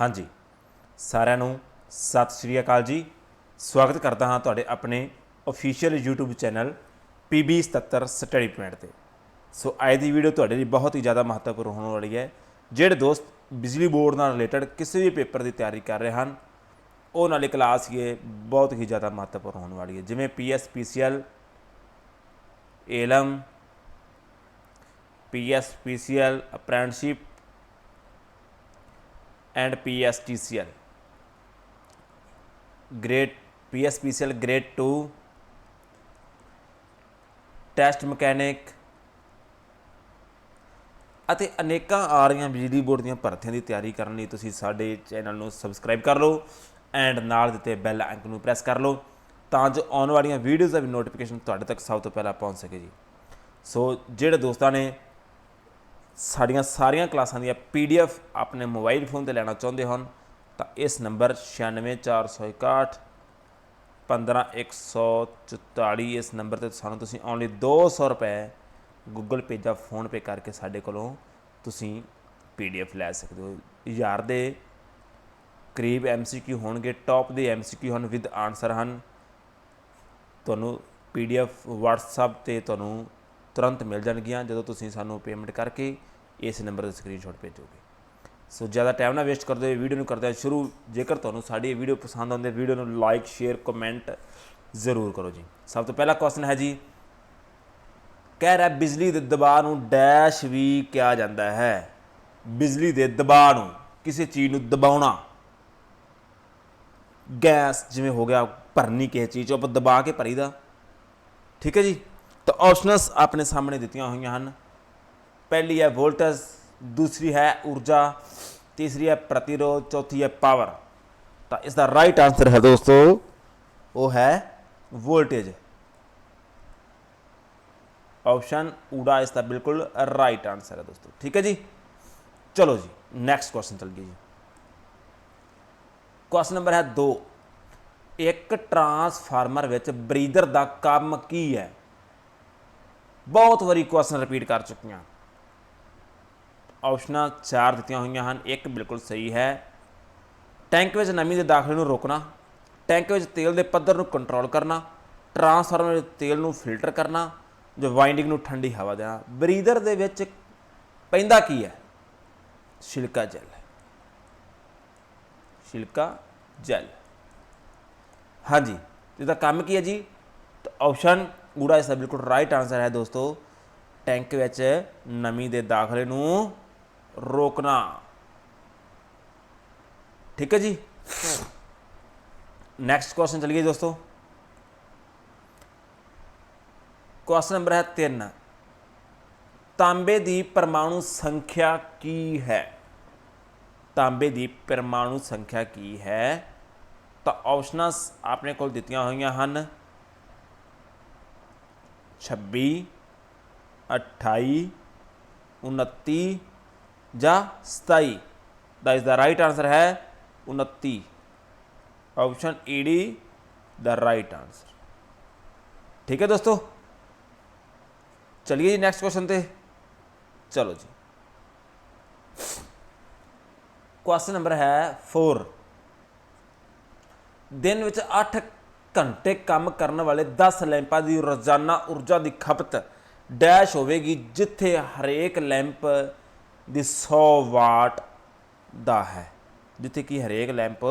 ਹਾਂਜੀ। ਸਾਰਿਆਂ ਨੂੰ ਸਤਿ ਸ਼੍ਰੀ ਅਕਾਲ ਜੀ। ਸਵਾਗਤ ਕਰਦਾ ਹਾਂ ਤੁਹਾਡੇ ਆਪਣੇ official YouTube channel PB77 study point ਤੇ। ਸੋ ਅੱਜ ਦੀ ਵੀਡੀਓ ਤੁਹਾਡੇ ਲਈ ਬਹੁਤ ਹੀ ਜ਼ਿਆਦਾ ਮਹੱਤਵਪੂਰਨ ਹੋਣ ਵਾਲੀ ਹੈ। ਜਿਹੜੇ ਦੋਸਤ ਬਿਜਲੀ ਬੋਰਡ ਨਾਲ ਰਿਲੇਟਡ ਕਿਸੇ ਵੀ ਪੇਪਰ ਦੀ ਤਿਆਰੀ ਕਰ ਰਹੇ ਹਨ, ਉਹ ਨਾਲੇ ਕਲਾਸ ਇਹ ਬਹੁਤ ਹੀ ਜ਼ਿਆਦਾ ਮਹੱਤਵਪੂਰਨ ਹੋਣ ਵਾਲੀ ਹੈ। ਜਿਵੇਂ PSPCL ALM PSPCL apprenticeship and PSTCL. Grade PSPCL Grade 2 test mechanic ਅਤੇ ਅਨੇਕਾਂ ਆ ਰਹੀਆਂ ਬਿਜਲੀ ਬੋਰਡ ਦੀਆਂ ਭਰਤੀਆਂ ਦੀ ਤਿਆਰੀ ਕਰਨ ਲਈ ਤੁਸੀਂ ਸਾਡੇ ਚੈਨਲ ਨੂੰ ਸਬਸਕ੍ਰਾਈਬ ਕਰ ਲਓ ਐਂਡ ਨਾਲ ਦਿੱਤੇ ਬੈਲ ਆਈਕਨ ਨੂੰ ਪ੍ਰੈਸ ਕਰ ਲਓ ਤਾਂ ਜੋ ਆਉਣ ਵਾਲੀਆਂ ਵੀਡੀਓਜ਼ ਦਾ ਵੀ ਨੋਟੀਫਿਕੇਸ਼ਨ ਤੁਹਾਡੇ ਤੱਕ ਸਭ ਤੋਂ ਪਹਿਲਾਂ ਪਹੁੰਚ ਸਕੇ ਜੀ। ਸੋ ਜਿਹੜੇ ਦੋਸਤਾਂ ਨੇ ਸਾਡੀਆਂ ਸਾਰੀਆਂ ਕਲਾਸਾਂ ਦੀਆਂ ਪੀਡੀਐਫ ਆਪਣੇ ਮੋਬਾਈਲ ਫੋਨ ਤੇ ਲੈਣਾ ਚਾਹੁੰਦੇ ਹਨ ਤਾਂ ਇਸ ਨੰਬਰ 96461 15144 ਇਸ ਨੰਬਰ ਤੇ ਸਾਨੂੰ ਤੁਸੀਂ ਓਨਲੀ 200 ਰੁਪਏ ਗੂਗਲ ਪੇ ਜਾਂ ਫੋਨ ਪੇ ਕਰਕੇ ਸਾਡੇ ਕੋਲੋਂ ਤੁਸੀਂ ਪੀਡੀਐਫ ਲੈ ਸਕਦੇ ਹੋ। ਹਜ਼ਾਰ ਦੇ ਕਰੀਬ ਐਮਸੀਕਿਊ ਹੋਣਗੇ, ਟੌਪ ਦੇ ਐਮਸੀਕਿਊ ਹਨ ਵਿਦ ਆਨਸਰ ਹਨ। ਤੁਹਾਨੂੰ ਪੀਡੀਐਫ WhatsApp ਤੇ ਤੁਹਾਨੂੰ ਤੁਰੰਤ ਮਿਲ ਜਾਣਗੀਆਂ ਜਦੋਂ ਤੁਸੀਂ ਸਾਨੂੰ ਪੇਮੈਂਟ ਕਰਕੇ ਇਸ ਨੰਬਰ ਤੇ ਸਕਰੀਨਸ਼ਾਟ ਭੇਜੋਗੇ। ਸੋ ਜ਼ਿਆਦਾ ਟਾਈਮ ਨਾ ਵੇਸਟ ਕਰਦੇ ਹੋਏ ਵੀਡੀਓ ਨੂੰ ਕਰਦੇ ਹਾਂ ਸ਼ੁਰੂ, ਜੇਕਰ ਤੁਹਾਨੂੰ ਸਾਡੀ ਇਹ ਵੀਡੀਓ ਪਸੰਦ ਆਉਂਦੀ ਹੈ ਵੀਡੀਓ ਨੂੰ ਲਾਈਕ ਸ਼ੇਅਰ ਕਮੈਂਟ ਜ਼ਰੂਰ ਕਰੋ ਜੀ। ਸਭ ਤੋਂ ਪਹਿਲਾ ਕੁਐਸਚਨ ਹੈ ਜੀ, ਕਹਿ ਰਿਹਾ ਬਿਜਲੀ ਦੇ ਦਬਾਅ ਨੂੰ ਡੈਸ਼ ਵੀ ਕਿਹਾ ਜਾਂਦਾ ਹੈ। ਬਿਜਲੀ ਦੇ ਦਬਾਅ ਨੂੰ ਕਿਸੇ ਚੀਜ਼ ਨੂੰ ਦਬਾਉਣਾ। ਗੈਸ ਜਿਵੇਂ ਹੋ ਗਿਆ, ਭਰਨੀ ਕਿਸੇ ਚੀਜ਼ 'ਚ, ਆਪਾਂ ਦਬਾ ਕੇ ਭਰੀਦਾ। ਠੀਕ ਹੈ ਜੀ? ਤਾਂ ਆਪਸ਼ਨਸ ਆਪਣੇ ਸਾਹਮਣੇ ਦਿੱਤੀਆਂ ਹੋਈਆਂ ਹਨ। ਪਹਿਲੀ ਹੈ ਵੋਲਟੇਜ ਦੂਸਰੀ ਹੈ ਊਰਜਾ, ਤੀਸਰੀ ਹੈ ਪ੍ਰਤੀਰੋਧ, ਚੌਥੀ ਹੈ ਪਾਵਰ ਤਾਂ ਇਸ ਦਾ ਰਾਈਟ ਆਨਸਰ ਹੈ ਦੋਸਤੋ, ਉਹ ਹੈ ਵੋਲਟੇਜ ਆਪਸ਼ਨ ਊੜਾ ਇਸ ਦਾ ਬਿਲਕੁਲ ਰਾਈਟ ਆਨਸਰ ਹੈ ਦੋਸਤੋ। ਠੀਕ ਹੈ ਜੀ? ਚਲੋ ਜੀ ਨੈਕਸਟ ਕੁਐਸਚਨ ਚੱਲ ਗਈ ਜੀ। ਕੁਐਸਚਨ ਨੰਬਰ ਹੈ 2 ਇੱਕ ਟਰਾਂਸਫਾਰਮਰ ਵਿੱਚ ਬਰੀਦਰ ਦਾ ਕੰਮ ਕੀ ਹੈ? ਬਹੁਤ ਵਾਰੀ ਕੁਐਸਚਨ ਰਿਪੀਟ ਕਰ ਚੁੱਕੀਆਂ। ਆਪਸ਼ਨਾਂ ਚਾਰ ਦਿੱਤੀਆਂ ਹੋਈਆਂ ਹਨ, ਇੱਕ ਬਿਲਕੁਲ ਸਹੀ ਹੈ। ਟੈਂਕ ਵਿੱਚ ਨਮੀ ਦੇ ਦਾਖਲੇ ਨੂੰ ਰੋਕਣਾ, ਟੈਂਕ ਵਿੱਚ ਤੇਲ ਦੇ ਪੱਧਰ ਨੂੰ ਕੰਟਰੋਲ ਕਰਨਾ ਟਰਾਂਸਫਾਰਮਰ ਵਿੱਚ ਤੇਲ ਨੂੰ ਫਿਲਟਰ ਕਰਨਾ, ਜੋ ਵਾਈਂਡਿੰਗ ਨੂੰ ਠੰਡੀ ਹਵਾ ਦੇਣਾ। ਬਰੀਦਰ ਦੇ ਵਿੱਚ ਪੈਂਦਾ ਕੀ ਹੈ? ਛਿਲਕਾ ਜੈਲ। ਛਿਲਕਾ ਜੈਲ। ਹਾਂਜੀ, ਇਹਦਾ ਕੰਮ ਕੀ ਹੈ ਜੀ? ਤਾਂ ਆਪਸ਼ਨ ਊੜਾ ਇਸ ਦਾ ਬਿਲਕੁਲ ਰਾਈਟ ਆਨਸਰ ਹੈ ਦੋਸਤੋ। ਟੈਂਕ ਵਿੱਚ ਨਮੀ ਦੇ ਦਾਖਲੇ ਨੂੰ ਰੋਕਣਾ। ਠੀਕ ਹੈ ਜੀ? ਨੈਕਸਟ ਕੁਐਸਚਨ ਚਲੀਏ ਦੋਸਤੋ। ਕੁਐਸਚਨ ਨੰਬਰ ਹੈ 3 ਤਾਂਬੇ ਦੀ ਪਰਮਾਣੂ ਸੰਖਿਆ ਕੀ ਹੈ? ਤਾਂਬੇ ਦੀ ਪਰਮਾਣੂ ਸੰਖਿਆ ਕੀ ਹੈ? ਤਾਂ ਆਪਸ਼ਨਸ ਆਪਣੇ ਕੋਲ ਦਿੱਤੀਆਂ ਹੋਈਆਂ ਹਨ। 26 28 29 ਜਾਂ 27 ਦਾ ਇਸ ਦਾ ਰਾਈਟ ਆਨਸਰ ਹੈ 29 ਆਪਸ਼ਨ ਈ ਡੀ ਦਾ ਰਾਈਟ ਆਨਸਰ ਠੀਕ ਹੈ ਦੋਸਤੋ? ਚਲਿਏ ਜੀ ਨੈਕਸਟ ਕੁਐਸਚਨ ਤੇ। ਚਲੋ ਜੀ। ਕੁਐਸਚਨ ਨੰਬਰ ਹੈ 4 ਦਿਨ ਵਿੱਚ 8 ਘੰਟੇ ਕੰਮ ਕਰਨ ਵਾਲੇ 10 ਲੈਂਪਾਂ ਦੀ ਰੋਜ਼ਾਨਾ ਊਰਜਾ ਦੀ ਖਪਤ ਡੈਸ਼ ਹੋਵੇਗੀ, ਜਿੱਥੇ ਹਰੇਕ ਲੈਂਪ ਦੀ 100 ਵਾਟ ਦਾ ਹੈ। ਜਿੱਥੇ ਕਿ ਹਰੇਕ ਲੈਂਪ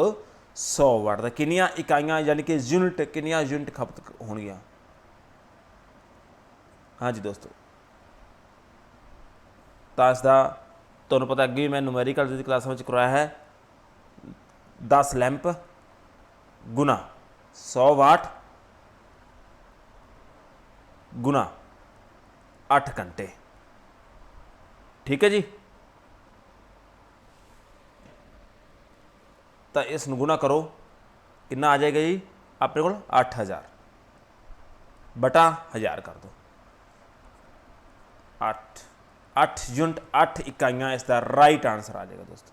100 ਵਾਟ ਦਾ। ਕਿੰਨੀਆਂ ਇਕਾਈਆਂ ਯਾਨੀ ਕਿ ਯੂਨਿਟ, ਕਿੰਨੀਆਂ ਯੂਨਿਟ ਖਪਤ ਹੋਣਗੀਆਂ? ਹਾਂਜੀ ਦੋਸਤੋ। ਤਾਂ ਇਸ ਦਾ ਤੁਹਾਨੂੰ ਪਤਾ ਅੱਗੇ ਵੀ ਮੈਂ ਨੂਮੈਰੀਕਲ ਦੀ ਕਲਾਸਾਂ ਵਿੱਚ ਕਰਵਾਇਆ ਹੈ। 10 ਲੈਂਪ ਗੁਣਾ। 100 ਵਾਟ ਗੁਣਾ 8 ਘੰਟੇ। ਠੀਕ ਹੈ ਜੀ? ਤਾਂ ਇਸ ਨੂੰ ਗੁਣਾ ਕਰੋ। ਕਿੰਨਾ ਆ ਜਾਏਗਾ ਜੀ? ਆਪਣੇ ਕੋਲ 8000 ਬਟਾ 1000 ਕਰ ਦਿਓ 8 8 ਯੂਨਿਟ 8 ਇਕਾਈਆਂ, ਇਸ ਦਾ ਰਾਈਟ ਆਨਸਰ ਆ ਜਾਏਗਾ ਦੋਸਤੋ।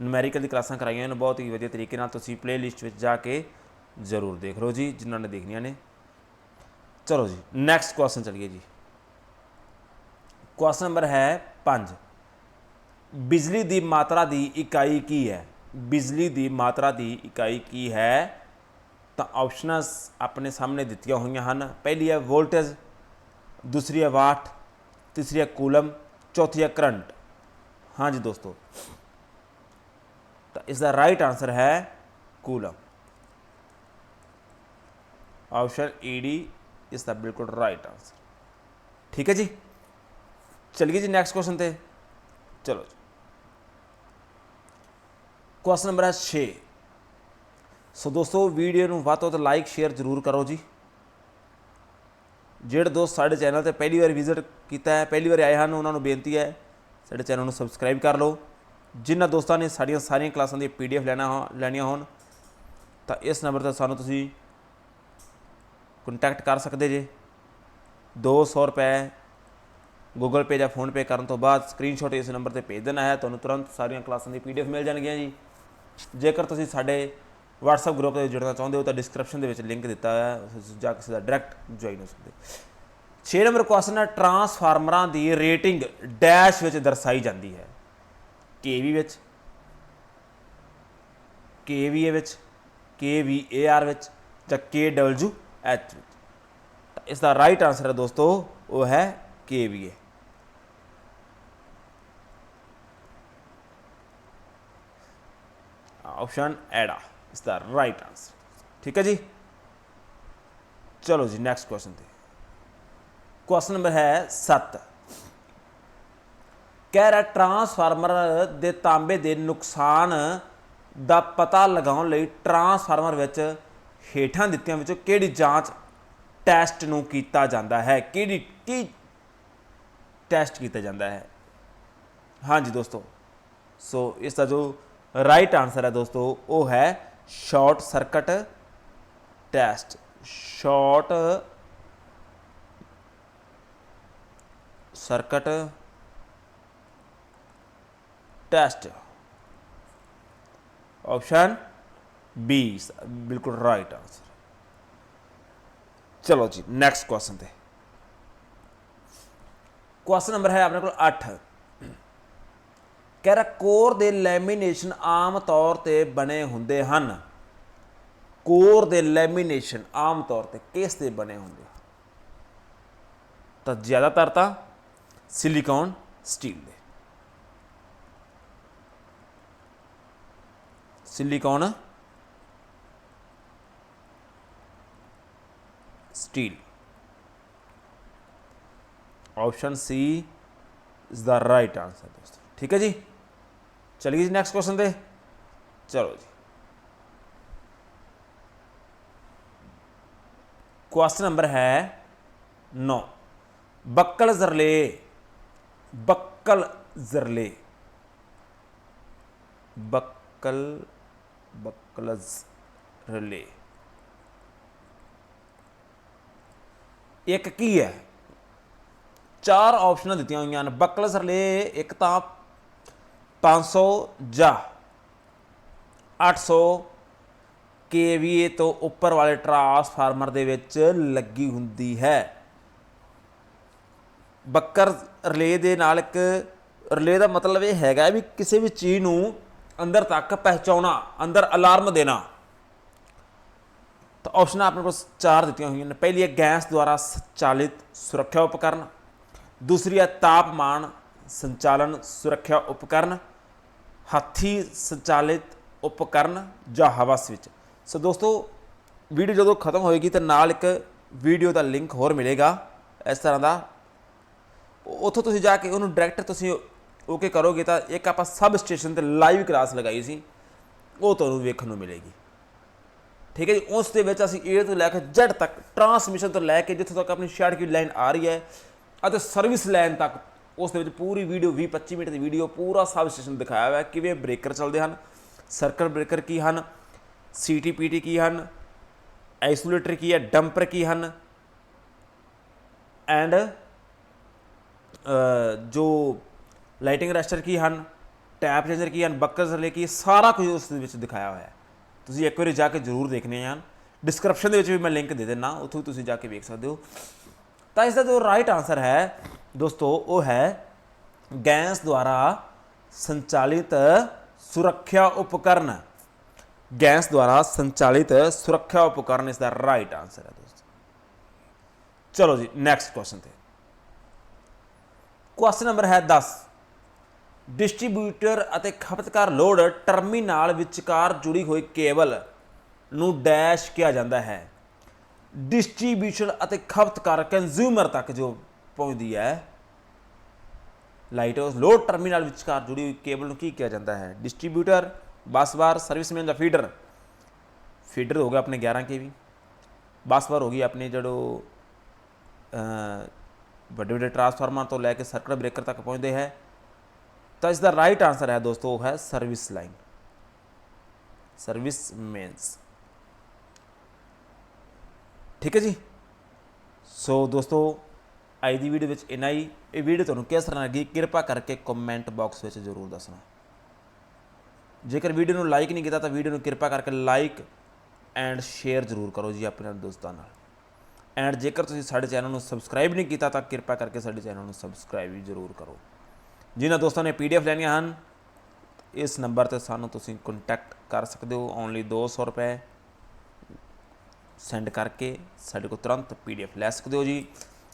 ਨੂਮੈਰੀਕਲ ਦੀ ਕਲਾਸਾਂ ਕਰਾਈਆਂ ਨੇ ਬਹੁਤ ਹੀ ਵਧੀਆ ਤਰੀਕੇ ਨਾਲ ਤੁਸੀਂ ਪਲੇਲਿਸਟ ਵਿੱਚ ਜਾ ਕੇ ਜ਼ਰੂਰ ਦੇਖ ਲਓ ਜੀ, ਜਿਨ੍ਹਾਂ ਨੇ ਦੇਖਣੀਆਂ ਨੇ। ਚਲੋ ਜੀ ਨੈਕਸਟ ਕੁਐਸਚਨ ਚਲੀਏ ਜੀ। ਕੁਐਸਚਨ ਨੰਬਰ ਹੈ 5 ਬਿਜਲੀ ਦੀ ਮਾਤਰਾ ਦੀ ਇਕਾਈ ਕੀ ਹੈ? ਬਿਜਲੀ ਦੀ ਮਾਤਰਾ ਦੀ ਇਕਾਈ ਕੀ ਹੈ? ਤਾਂ ਆਪਸ਼ਨਾਂ ਆਪਣੇ ਸਾਹਮਣੇ ਦਿੱਤੀਆਂ ਹੋਈਆਂ ਹਨ। ਪਹਿਲੀ ਹੈ ਵੋਲਟੇਜ ਦੂਸਰੀ ਹੈ ਵਾਟ ਤੀਸਰੀ ਹੈ ਕੂਲਮ, ਚੌਥੀ ਹੈ ਕਰੰਟ। ਹਾਂਜੀ ਦੋਸਤੋ। ਤਾਂ ਇਸ ਦਾ ਰਾਈਟ ਆਨਸਰ ਹੈ ਕੂਲਮ। ਆਪਸ਼ਨ ਈ ਡੀ ਇਸ ਦਾ ਬਿਲਕੁਲ ਰਾਈਟ ਆਨਸਰ ਠੀਕ ਹੈ ਜੀ ਚਲਿਏ ਜੀ ਨੈਕਸਟ ਕੁਐਸਚਨ ਤੇ ਚਲੋ ਜੀ ਕੁਐਸਚਨ ਨੰਬਰ ਹੈ 6 ਸੋ ਦੋਸਤੋ ਵੀਡੀਓ ਨੂੰ ਵੱਧ ਤੋਂ ਵੱਧ ਲਾਈਕ ਸ਼ੇਅਰ ਜ਼ਰੂਰ ਕਰੋ ਜੀ ਜਿਹੜੇ ਦੋਸਤ ਸਾਡੇ ਚੈਨਲ ਤੇ ਪਹਿਲੀ ਵਾਰ ਵਿਜ਼ਿਟ ਕੀਤਾ ਹੈ ਪਹਿਲੀ ਵਾਰ ਆਏ ਹਨ ਉਹਨਾਂ ਨੂੰ ਬੇਨਤੀ ਹੈ ਸਾਡੇ ਚੈਨਲ ਨੂੰ ਸਬਸਕ੍ਰਾਈਬ ਕਰ ਲਓ ਜਿਨ੍ਹਾਂ ਦੋਸਤਾਂ ਨੇ ਸਾਡੀਆਂ ਸਾਰੀਆਂ ਕਲਾਸਾਂ ਦੀ ਪੀਡੀਐਫ ਲੈਣਾ ਹੋ ਲੈਣੀਆਂ ਹੋਣ ਤਾਂ ਇਸ ਨੰਬਰ ਤੇ ਸਾਨੂੰ ਤੁਸੀਂ ਕੰਟੈਕਟ ਕਰ ਸਕਦੇ ਜੇ। 200 ਰੁਪਏ ਗੂਗਲ ਪੇ ਜਾਂ ਫੋਨ ਪੇ ਕਰਨ ਤੋਂ ਬਾਅਦ ਸਕਰੀਨਸ਼ਾਟ ਇਸ ਨੰਬਰ ਤੇ ਭੇਜ ਦੇਣਾ ਹੈ। ਤੁਹਾਨੂੰ ਤੁਰੰਤ ਸਾਰੀਆਂ ਕਲਾਸਾਂ ਦੀ ਪੀਡੀਐਫ ਮਿਲ ਜਾਣਗੀਆਂ ਜੀ। ਜੇਕਰ ਤੁਸੀਂ ਸਾਡੇ WhatsApp ਗਰੁੱਪ ਤੇ ਜੁੜਨਾ ਚਾਹੁੰਦੇ ਹੋ ਤਾਂ ਡਿਸਕ੍ਰਿਪਸ਼ਨ ਦੇ ਵਿੱਚ ਲਿੰਕ ਦਿੱਤਾ ਹੈ। ਉਸ ਵਿੱਚ ਜਾ ਕੇ ਸਿੱਧਾ ਡਾਇਰੈਕਟ ਜੁਆਇਨ ਹੋ ਸਕਦੇ। 6 ਨੰਬਰ ਕੁਐਸਚਨ ਹੈ ਟਰਾਂਸਫਾਰਮਰਾਂ ਦੀ ਰੇਟਿੰਗ ਡੈਸ਼ ਵਿੱਚ ਦਰਸਾਈ ਜਾਂਦੀ ਹੈ। ਕੇਵੀ ਵਿੱਚ ਕੇਵੀਏ ਵਿੱਚ ਕੇਵੀਏਆਰ ਵਿੱਚ ਜਾਂ ਕੇਡਬਲਯੂ ਐਚ ਵਿੱਚ ਇਸ ਦਾ ਰਾਈਟ ਆਨਸਰ ਹੈ ਦੋਸਤੋ, ਉਹ ਹੈ ਕੇਵੀਏ ਆਪਸ਼ਨ ਐਡਾ ਇਸ ਦਾ ਰਾਈਟ ਆਨਸਰ ਠੀਕ ਹੈ ਜੀ? ਚਲੋ ਜੀ ਨੈਕਸਟ ਕੁਐਸਚਨ ਤੇ। ਕੁਐਸਚਨ ਨੰਬਰ ਹੈ 7 ਕਹਿ ਰਿਹਾ ਟਰਾਂਸਫਾਰਮਰ ਦੇ ਤਾਂਬੇ ਦੇ ਨੁਕਸਾਨ ਦਾ ਪਤਾ ਲਗਾਉਣ ਲਈ ਟਰਾਂਸਫਾਰਮਰ ਵਿੱਚ ਹੇਠਾਂ ਦਿੱਤੀਆਂ ਵਿੱਚੋਂ ਕਿਹੜੀ ਜਾਂਚ ਟੈਸਟ ਨੂੰ ਕੀਤਾ ਜਾਂਦਾ ਹੈ? ਕਿਹੜੀ, ਕੀ ਟੈਸਟ ਕੀਤਾ ਜਾਂਦਾ ਹੈ? ਹਾਂਜੀ ਦੋਸਤੋ, ਸੋ ਇਸ ਦਾ ਜੋ ਰਾਈਟ ਆਨਸਰ ਹੈ ਦੋਸਤੋ, ਉਹ ਹੈ short circuit test short circuit test option B ਬਿਲਕੁਲ ਰਾਈਟ ਆਨਸਰ ਚਲੋ ਜੀ ਨੈਕਸਟ ਕੁਐਸਚਨ ਤੇ ਕੁਐਸਚਨ ਨੰਬਰ ਹੈ ਆਪਣੇ ਕੋਲ 8 ਕਹਿ ਰਿਹਾ ਕੋਰ ਦੇ ਲੈਮੀਨੇਸ਼ਨ ਆਮ ਤੌਰ ਤੇ ਬਣੇ ਹੁੰਦੇ ਹਨ ਕੋਰ ਦੇ ਲੈਮੀਨੇਸ਼ਨ ਆਮ ਤੌਰ ਤੇ ਕਿਸ 'ਤੇ ਬਣੇ ਹੁੰਦੇ ਤਾਂ ਜ਼ਿਆਦਾਤਰ ਤਾਂ ਸਿਲੀਕਨ ਸਟੀਲ ਦੇ silicon steel option C is the right answer ਦੋਸਤੋ ਠੀਕ ਹੈ ਜੀ ਚਲਿਏ ਜੀ ਨੈਕਸਟ ਕੁਐਸਚਨ ਤੇ ਚਲੋ ਜੀ ਕੁਐਸਚਨ ਨੰਬਰ ਹੈ 9 ਬੱਕਲ ਜ਼ਰਲੇ ਬੱਕਲ ਜ਼ਰਲੇ ਬੱਕਲ ਬੱਕਲਜ਼ ਰਲੇ ਇੱਕ ਕੀ ਹੈ? ਚਾਰ ਆਪਸ਼ਨਾਂ ਦਿੱਤੀਆਂ ਹੋਈਆਂ ਹਨ। ਬਕਲਸ ਰਲੇ ਇੱਕ ਤਾਂ 500 ਜਾਂ 800 ਕੇਵੀਏ ਤੋਂ ਉੱਪਰ ਵਾਲੇ ਟਰਾਂਸਫਾਰਮਰ ਦੇ ਵਿੱਚ ਲੱਗੀ ਹੁੰਦੀ ਹੈ। ਬੱਕਰ ਰਿਲੇ ਦੇ ਨਾਲ ਇੱਕ ਰਿਲੇ ਦਾ ਮਤਲਬ ਇਹ ਹੈਗਾ ਵੀ ਕਿਸੇ ਵੀ ਚੀਜ਼ ਨੂੰ ਅੰਦਰ ਤੱਕ ਪਹੁੰਚਾਉਣਾ, ਅੰਦਰ ਅਲਾਰਮ ਦੇਣਾ। ਤਾਂ ਆਪਸ਼ਨਾਂ ਆਪਣੇ ਕੋਲ ਚਾਰ ਦਿੱਤੀਆਂ ਹੋਈਆਂ ਨੇ। ਪਹਿਲੀ ਹੈ ਗੈਸ ਦੁਆਰਾ ਸੰਚਾਲਿਤ ਸੁਰੱਖਿਆ ਉਪਕਰਨ। ਦੂਸਰੀ ਹੈ ਤਾਪਮਾਨ ਸੰਚਾਲਨ ਸੁਰੱਖਿਆ ਉਪਕਰਨ। ਹੱਥੀ ਸੰਚਾਲਿਤ ਉਪਕਰਨ ਜਾਂ ਹਵਾ ਸਵਿਚ। ਸੋ ਦੋਸਤੋ, ਵੀਡੀਓ ਜਦੋਂ ਖਤਮ ਹੋਏਗੀ ਤਾਂ ਨਾਲ ਇੱਕ ਵੀਡੀਓ ਦਾ ਲਿੰਕ ਹੋਰ ਮਿਲੇਗਾ ਇਸ ਤਰ੍ਹਾਂ ਦਾ। ਉੱਥੋਂ ਤੁਸੀਂ ਜਾ ਕੇ ਉਹਨੂੰ ਡਾਇਰੈਕਟ ਤੁਸੀਂ ਓਕੇ ਕਰੋਗੇ ਤਾਂ ਇੱਕ ਆਪਾਂ ਸਬ ਸਟੇਸ਼ਨ ਤੇ ਲਾਈਵ ਕਲਾਸ ਲਗਾਈ ਸੀ। ਉਹ ਤੁਹਾਨੂੰ ਵੇਖਣ ਨੂੰ ਮਿਲੇਗੀ। ਠੀਕ ਹੈ ਜੀ? ਉਸ ਦੇ ਵਿੱਚ ਅਸੀਂ A ਤੋਂ ਲੈ ਕੇ Z ਤੱਕ ਟਰਾਂਸਮਿਸ਼ਨ ਤੋਂ ਲੈ ਕੇ ਜਿੱਥੋਂ ਤੱਕ ਆਪਣੀ ਸ਼ਾਰਟ ਕੀ ਲਾਈਨ ਆ ਰਹੀ ਹੈ ਅਤੇ ਸਰਵਿਸ ਲਾਈਨ ਤੱਕ, ਉਸ ਦੇ ਵਿੱਚ ਪੂਰੀ ਵੀਡੀਓ 20 25 ਮਿੰਟ ਦੀ ਵੀਡੀਓ ਪੂਰਾ ਸਬ ਸਟੇਸ਼ਨ ਦਿਖਾਇਆ ਹੋਇਆ ਹੈ। ਕਿਵੇਂ ਬ੍ਰੇਕਰ ਚੱਲਦੇ ਹਨ? ਸਰਕਲ ਬ੍ਰੇਕਰ ਕੀ ਹਨ? ਸੀਟੀਪੀਟੀ ਕੀ ਹਨ? ਆਈਸੋਲੇਟਰ ਕੀ ਹੈ? ਡੰਪਰ ਕੀ ਹਨ? ਐਂਡ ਜੋ ਲਾਈਟਿੰਗ ਰੈਸਟਰ ਕੀ ਹਨ? ਟੈਪ ਚੇਂਜਰ ਕੀ ਹਨ? ਬੱਕਰ ਜ਼ਰਲੇ ਕੀ ਸਾਰਾ ਕੁਝ ਉਸ ਦੇ ਵਿੱਚ ਦਿਖਾਇਆ ਹੋਇਆ ਹੈ। ਤੁਸੀਂ ਇੱਕ ਵਾਰੀ ਜਾ ਕੇ ਜ਼ਰੂਰ ਦੇਖਣੇ ਆ। ਡਿਸਕ੍ਰਿਪਸ਼ਨ ਦੇ ਵਿੱਚ ਵੀ ਮੈਂ ਲਿੰਕ ਦੇ ਦੇਣਾ ਉੱਥੋਂ ਵੀ ਤੁਸੀਂ ਜਾ ਕੇ ਵੇਖ ਸਕਦੇ ਹੋ। ਤਾਂ ਇਸ ਦਾ ਜੋ ਰਾਈਟ ਆਨਸਰ ਹੈ, ਦੋਸਤੋ, ਉਹ ਹੈ ਗੈਸ ਦੁਆਰਾ ਸੰਚਾਲਿਤ ਸੁਰੱਖਿਆ ਉਪਕਰਨ। ਗੈਸ ਦੁਆਰਾ ਸੰਚਾਲਿਤ ਸੁਰੱਖਿਆ ਉਪਕਰਨ ਇਸ ਦਾ ਰਾਈਟ ਆਨਸਰ ਹੈ, ਦੋਸਤੋ। ਚਲੋ ਜੀ ਨੈਕਸਟ ਕੁਐਸਚਨ ਤੇ। ਕੁਐਸਚਨ ਨੰਬਰ ਹੈ 10 ਡਿਸਟ੍ਰੀਬਿਊਟਰ ਅਤੇ ਖਪਤਕਾਰ ਲੋਡ ਟਰਮੀਨਲ ਵਿਚਕਾਰ ਜੁੜੀ ਹੋਈ ਕੇਬਲ ਨੂੰ ਡੈਸ਼ ਕਿਹਾ ਜਾਂਦਾ ਹੈ। ਡਿਸਟ੍ਰੀਬਿਊਸ਼ਨ ਅਤੇ ਖਪਤਕਾਰ ਕੰਜ਼ਿਊਮਰ ਤੱਕ ਜੋ ਪਹੁੰਚਦੀ ਹੈ, ਲਾਈਟ ਹਾਊਸ ਲੋਡ ਟਰਮੀਨਲ ਵਿਚਕਾਰ ਜੁੜੀ ਹੋਈ ਕੇਬਲ ਨੂੰ ਕੀ ਕਿਹਾ ਜਾਂਦਾ ਹੈ? ਡਿਸਟ੍ਰੀਬਿਊਟਰ ਬੱਸਬਾਰ ਸਰਵਿਸਮੈਨ ਜਾਂ ਫੀਡਰ ਫੀਡਰ ਹੋ ਗਿਆ ਆਪਣੇ 11 ਕੇਵੀ ਬੱਸਬਾਰ ਹੋ ਗਈ ਆਪਣੇ ਜਿਹੜੋ ਵੱਡੇ ਵੱਡੇ ਟਰਾਂਸਫਾਰਮਰ ਤੋਂ ਲੈ ਕੇ ਸਰਕਟ ਬ੍ਰੇਕਰ ਤੱਕ ਪਹੁੰਚਦੇ ਹੈ। ਤਾਂ ਇਸ ਦਾ ਰਾਈਟ ਆਨਸਰ ਹੈ ਦੋਸਤੋ, ਉਹ ਹੈ ਸਰਵਿਸ ਲਾਈਨ ਸਰਵਿਸ ਮੇਨਸ ਠੀਕ ਹੈ ਜੀ? ਸੋ ਦੋਸਤੋ, ਅੱਜ ਦੀ ਵੀਡੀਓ ਵਿੱਚ ਇੰਨਾ ਹੀ। ਇਹ ਵੀਡੀਓ ਤੁਹਾਨੂੰ ਕਿਸ ਤਰ੍ਹਾਂ ਲੱਗੀ, ਕਿਰਪਾ ਕਰਕੇ ਕਮੈਂਟ ਬਾਕਸ ਵਿੱਚ ਜ਼ਰੂਰ ਦੱਸਣਾ। ਜੇਕਰ ਵੀਡੀਓ ਨੂੰ ਲਾਈਕ ਨਹੀਂ ਕੀਤਾ, ਤਾਂ ਵੀਡੀਓ ਨੂੰ ਕਿਰਪਾ ਕਰਕੇ ਲਾਈਕ ਐਂਡ ਸ਼ੇਅਰ ਜ਼ਰੂਰ ਕਰੋ ਜੀ ਆਪਣੇ ਦੋਸਤਾਂ ਨਾਲ। ਐਂਡ ਜੇਕਰ ਤੁਸੀਂ ਸਾਡੇ ਚੈਨਲ ਨੂੰ ਸਬਸਕ੍ਰਾਈਬ ਨਹੀਂ ਕੀਤਾ, ਤਾਂ ਕਿਰਪਾ ਕਰਕੇ ਸਾਡੇ ਚੈਨਲ ਨੂੰ ਸਬਸਕ੍ਰਾਈਬ ਵੀ ਜ਼ਰੂਰ ਕਰੋ। ਜਿਨ੍ਹਾਂ ਦੋਸਤਾਂ ਨੇ ਪੀਡੀਐਫ ਲੈਣੀਆਂ ਹਨ, ਇਸ ਨੰਬਰ ਤੇ ਸਾਨੂੰ ਤੁਸੀਂ ਕੰਟੈਕਟ ਕਰ ਸਕਦੇ ਹੋ। ਓਨਲੀ 200 ਰੁਪਏ ਸੈਂਡ ਕਰਕੇ ਸਾਡੇ ਕੋਲ ਤੁਰੰਤ ਪੀਡੀਐਫ ਲੈ ਸਕਦੇ ਹੋ ਜੀ।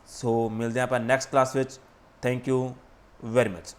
ਸੋ ਮਿਲਦੇ ਹਾਂ ਆਪਾਂ ਨੈਕਸਟ ਕਲਾਸ ਵਿੱਚ। Thank you very much